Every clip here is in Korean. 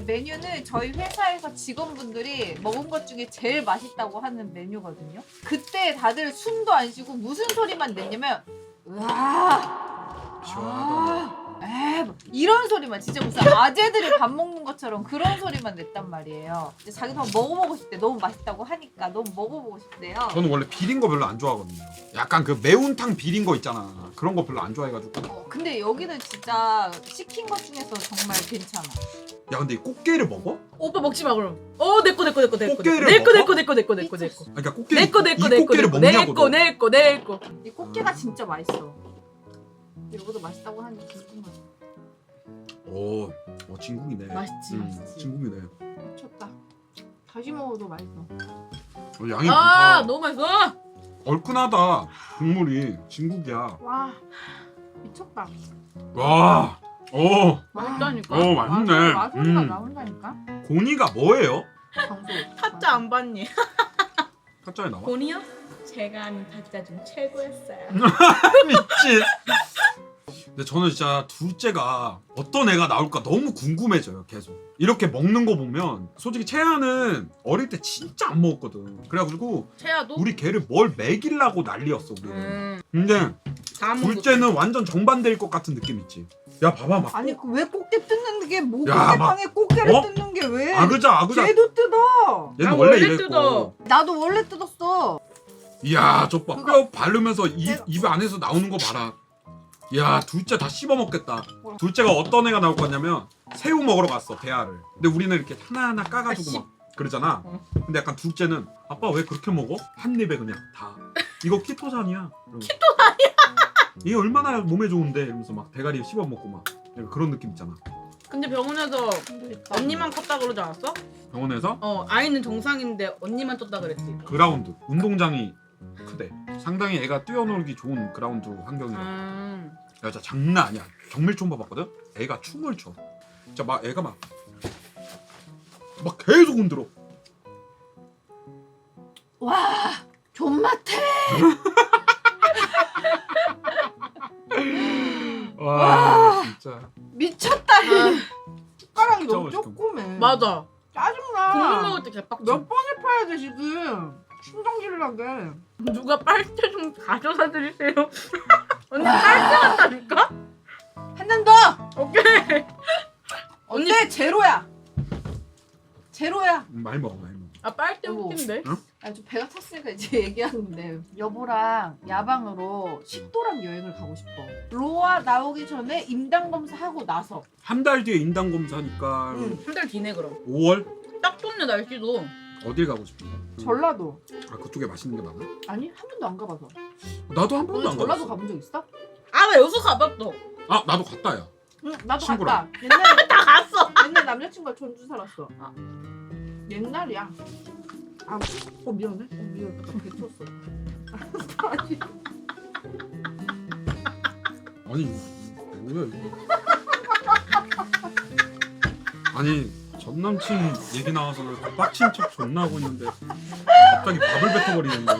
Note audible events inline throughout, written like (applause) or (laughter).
메뉴는 저희 회사에서 직원분들이 먹은 것 중에 제일 맛있다고 하는 메뉴거든요. 그때 다들 숨도 안 쉬고 무슨 소리만 냈냐면 으아 시원하다. 에 이런 소리만 진짜 무슨 아재들이 밥 먹는 것처럼 그런 소리만 냈단 말이에요. 이제 자기도 한번 먹어보고 싶대. 너무 맛있다고 하니까 너무 먹어보고 싶대요. 저는 원래 비린 거 별로 안 좋아하거든요. 약간 그 매운탕 비린 거 있잖아. 그런 거 별로 안 좋아해가지고. 어, 근데 여기는 진짜 시킨 것 중에서 정말 괜찮아. 야 근데 이 꽃게를 먹어? 오빠 먹지 마 그럼. 어 내꺼 내꺼 내꺼 내꺼 꽃게를 내꺼 먹어? 내꺼 내꺼 내꺼 내꺼 내꺼 아니, 그러니까 꽃게 내꺼 내꺼 이 내꺼 꽃게를 내꺼 먹냐고. 내꺼 내꺼 내꺼. 이 꽃게가 진짜 맛있어. 이거도 맛있다고 하니 궁금하다. 오, 어 진국이네. 맛있지, 음, 맛있지. 진국이네. 미쳤다. 다시 먹어도 맛있어. 어, 양이 아 많다. 너무 맛있어. 얼큰하다. 국물이 진국이야. 와 미쳤다. 와, 오, 맛있다니까. 오 맛있네. 맛- 맛소리가 음. 나온다니까. 고니가 뭐예요? 타짜 안 봤니? 타짜에 나와? 본이요? 제가 아는 타짜 중 최고였어요. (laughs) 미친. 근데 저는 진짜 둘째가 어떤 애가 나올까 너무 궁금해져요 계속 이렇게 먹는 거 보면 솔직히 채아는 어릴 때 진짜 안 먹었거든 그래가지고 채야도. 우리 걔를 뭘 먹이려고 난리였어 우리는 음, 근데 다 먹었어. 둘째는 완전 정반대일 것 같은 느낌 있지 야 봐봐 막 아니 그왜 꽃게 뜯는 게 뭐 야, 꽃게탕에 꽃게를 어? 뜯는 게 왜? 아그자 아그자 쟤도 뜯어. 얘는 나 원래 원래 이랬고 뜯어. 나도 원래 뜯었어. 이야 저봐 그거- 뼈 바르면서 입, 내가- 입 안에서 나오는 거 봐라 야 둘째 다 씹어 먹겠다? 둘째가 어떤 애가 나올 거냐면 새우 먹으러 갔어 대하를. 근데 우리는 이렇게 하나하나 까가지고 막 그러잖아. 어. 근데 약간 둘째는 아빠 왜 그렇게 먹어? 한 입에 그냥 다. 이거 키토산이야. 키토산이야? 이게 얼마나 몸에 좋은데? 이러면서 막 대가리 씹어 먹고 막 약간 그런 느낌 있잖아. 근데 병원에서 언니만 컸다 그러지 않았어? 병원에서? 어 아이는 정상인데 언니만 쪘다 그랬지. 그라운드. 운동장이 크대 상당히 애가 뛰어놀기 좋은 그라운드 환경이라 음. 야, 진짜 장난 아니야. 정밀 총 봐봤거든? 애가 춤을 춰. 진짜 막 애가 막, 막 계속 흔들어. 와 존맛해. (laughs) 와, 진짜. 미쳤다. 아, 숟가락이 진짜 너무 맛있다. 조그매. 맞아. 짜증나. 국물 먹을 때 개빡쳐. 몇 번을 파야 돼 지금. 신경질 나게. 누가 빨대 좀 가져다 드리세요. (laughs) 언니 빨대 갖다 줄까? 한 잔 더. 오케이. 어때? 제로야. 제로야. 음, 많이 먹어, 많이 먹어. 아 빨대 어머. 웃긴데. 아, 좀 배가 찼으니까 이제 (laughs) 얘기하는데 여보랑 야방으로 식도락 여행을 가고 싶어. 로아 나오기 전에 임당 검사하고 나서. 한 달 뒤에 인당 검사니까 응. 한 달 뒤네 그럼. 5월 딱 좋네 날씨도. 어딜 가고 싶어? 전라도. 아 그쪽에 맛있는 게 많아? 아니 한 번도 안 가봐서. 나도 한 번도 너는 안 전라도 가봤어. 가본 적 있어? 아 나 여수 가봤어. 아 나도 갔다 야. 응, 나도 친구랑. 갔다. 옛날에 (laughs) 다 갔어. 옛날 남자친구가 전주 살았어. 아. 옛날이야. 아, 어 미안해. 어 미안해. 나 배쳤어. 아니, (laughs) 아니 뭐야 이거? 아니 전 남친 얘기 나와서 빡친 척 존나 하고 있는데 갑자기 밥을 뱉어버리는 거.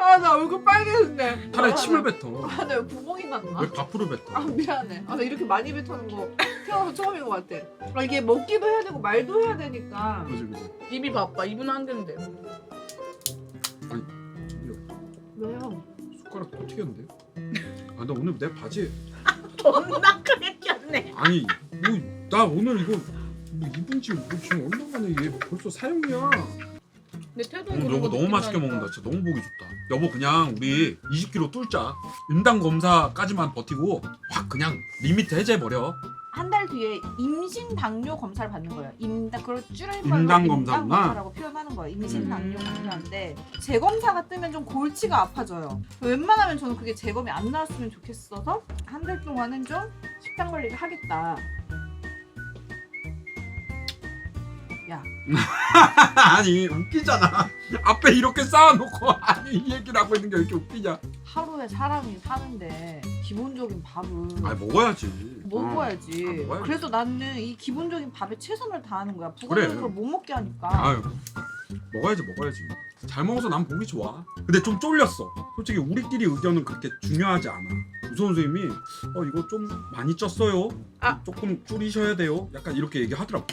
아, 나 얼굴 빨개졌네. 차라리 침을 뱉어. 아, 나 구멍이 났나? 왜 밥으로 뱉어? 아 미안해. 아나 이렇게 많이 뱉는 거 태어나서 처음인 것 같아. 아, 이게 먹기도 해야 되고 말도 해야 되니까. 그지 그지. 입이 바빠. 입은 한 개인데. 저기요 왜요? 숟가락 또 튀겼는데? 아나 오늘 내 바지 (laughs) 존나 크게 꼈네. 아니 뭐 나 오늘 이거 뭐 입은 지 뭐 지금 얼마 만에 얘 벌써 사용이야. 내 태도 오늘 여보 너무 맛있게 먹는다. 진짜 너무 보기 좋다. 여보 그냥 우리 20kg 뚫자. 임당 검사까지만 버티고 확 그냥 리미트 해제 버려. 한 달 뒤에 임신 당뇨 검사를 받는 거예요. 임당 그걸 줄임말로 임당 검사구나. 검사라고 표현하는 거예요. 임신 음. 당뇨 검사인데 재검사가 뜨면 좀 골치가 아파져요. 웬만하면 저는 그게 재검이 안 나왔으면 좋겠어서 한 달 동안은 좀 식단 관리를 하겠다. 야, (laughs) 아니 웃기잖아. 앞에 이렇게 쌓아놓고 아니 이 얘기를 하고 있는 게 왜 이렇게 웃기냐? 하루에 사람이 사는데 기본적인 밥을 아 먹어야지. 먹어야지. 어. 아, 먹어야지. 그래서 나는 이 기본적인 밥에 최선을 다하는 거야. 그래. 부가적인 걸못 먹게 하니까. 아유 먹어야지 먹어야지. 잘 먹어서 난 보기 좋아. 근데 좀 쫄렸어. 솔직히 우리끼리 의견은 그렇게 중요하지 않아. 우선 선생님이 어 이거 좀 많이 쪘어요. 아. 조금 줄이셔야 돼요. 약간 이렇게 얘기하더라고.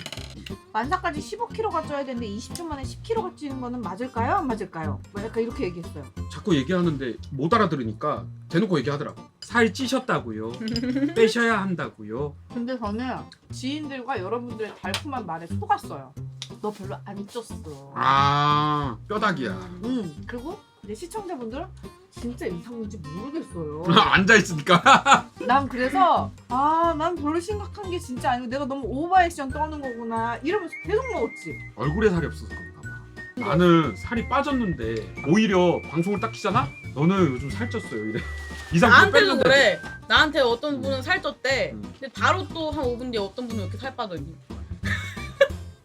만사까지 15kg가 쪄야 되는데 20초 만에 10kg가 찌는 거는 맞을까요? 안 맞을까요? 뭐 약간 이렇게 얘기했어요. 자꾸 얘기하는데 못 알아들으니까 대놓고 얘기하더라고. 살 찌셨다고요. (laughs) 빼셔야 한다고요. 근데 저는 지인들과 여러분들의 달콤한 말에 속았어요. 너 별로 안 쪘어. 아 뼈다귀야. 음 그리고 내 시청자분들은 진짜 이상한지 모르겠어요. (laughs) 앉아 있으니까. (laughs) 난 그래서 아 난 별로 심각한 게 진짜 아니고 내가 너무 오버액션 떠는 거구나 이러면서 계속 먹었지. 얼굴에 살이 없어서 그런가 봐. 나는 살이 빠졌는데 오히려 방송을 딱 키잖아? 너는 요즘 살쪘어요 이래. (laughs) 이상 나한테도 그래. 나한테 어떤 음. 분은 살쪘대. 음. 근데 바로 또 한 5분 뒤에 어떤 분은 이렇게 살 빠졌니?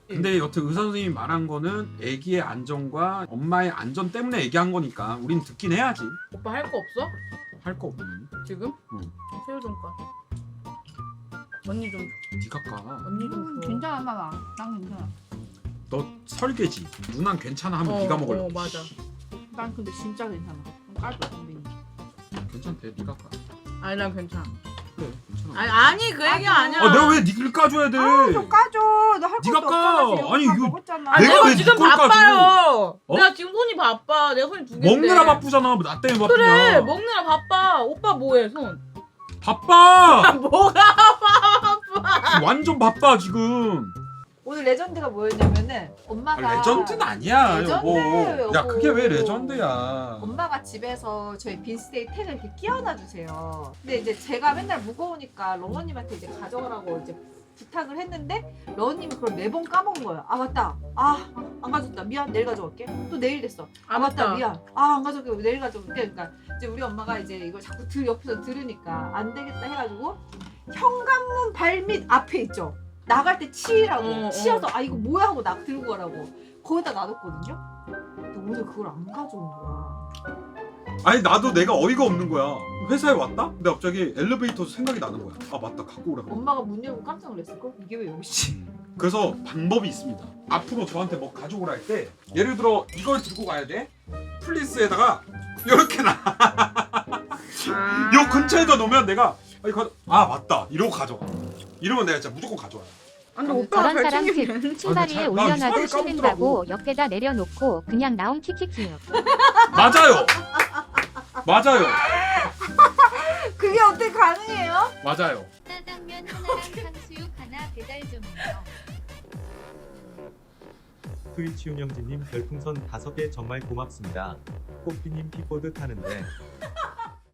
근데 여튼 의사 선생님이 말한 거는 아기의 안전과 엄마의 안전 때문에 얘기한 거니까 우린 듣긴 해야지. 오빠 할 거 없어? 할 거 없는. 지금? 응. 새우 좀 까. 언니 좀 네가 까. 언니 좀 음, 줘. 괜찮아 나나 난 괜찮아. 너 설계지. 누난 괜찮아 하면 네가 먹을래. 어 맞아. 난 근데 진짜 괜찮아. 그럼 까줘 선배님. 괜찮대. 네가 까. 아니 난 괜찮아. 아니 아니 그 얘기 아니야. 아 내가 왜 니를 까줘야 돼? 아좀 까줘. 너할 네가 것도 까. 없잖아. 지금 아니, 밥 이거- 먹었잖아. 아 내가 내가, 왜 지금 니걸 까줘? 바빠요. 어? 내가 지금 손이 바빠. 내가 손이 두 개인데. 먹느라 바쁘잖아. 나 때문에 바쁘냐? 그래 먹느라 바빠. 오빠 뭐해 손? 바빠. (laughs) 뭐가 바빠? 지금 완전 바빠 지금. 오늘 레전드가 뭐였냐면은 아, 엄마가 레전드는 아니야. 레전드예요, 여보. 야 여보. 그게 왜 레전드야? 엄마가 집에서 저희 빈스테이 택을 이렇게 끼워놔 주세요. 근데 이제 제가 맨날 무거우니까 런언님한테 이제 가져오라고 이제 부탁을 했는데 런언님이 그걸 매번 까먹은 거예요. 아 맞다. 아 안 가져왔다. 미안. 내일 가져올게. 또 내일 됐어. 아 맞다. 미안. 아 안 가져올게. 내일 가져올게. 그러니까 이제 우리 엄마가 이제 이걸 자꾸 들 옆에서 들으니까 안 되겠다 해가지고 현관문 발밑 앞에 있죠. 나갈 때 치라고 어, 어. 치어서 아 이거 뭐야 하고 나 들고 가라고 거기다 놔뒀거든요. 근데 오늘 그걸 안 가져온 거야. 아니 나도 내가 어이가 없는 거야. 회사에 왔다? 근데 갑자기 엘리베이터에서 생각이 나는 거야. 아 맞다 갖고 오라고. 엄마가 문 열고 깜짝 놀랐을 걸. 이게 왜 여기 있지? 그래서 방법이 있습니다. 앞으로 저한테 뭐 가져오라 할 때 예를 들어 이걸 들고 가야 돼. 플리스에다가 이렇게 놔. 아. (laughs) 요 근처에다 놓으면 내가 아, 이거 아 맞다 이러고 가져가. 이러면 내가 진짜 무조건 가져와. 아, 근데 오빠가 저런 잘 사람. 팁 아, 위에 올려놔도 이상하게 식는다고 옆에다 내려놓고 그냥 나온 키키키요. (laughs) 맞아요. 맞아요. 그게 어떻게 가능해요? 맞아요. 짜장면 하나랑 탕수육 하나 배달 좀요. 트위치 운영진님 별풍선 5개 정말 고맙습니다. 꽃피님 킥보드 타는데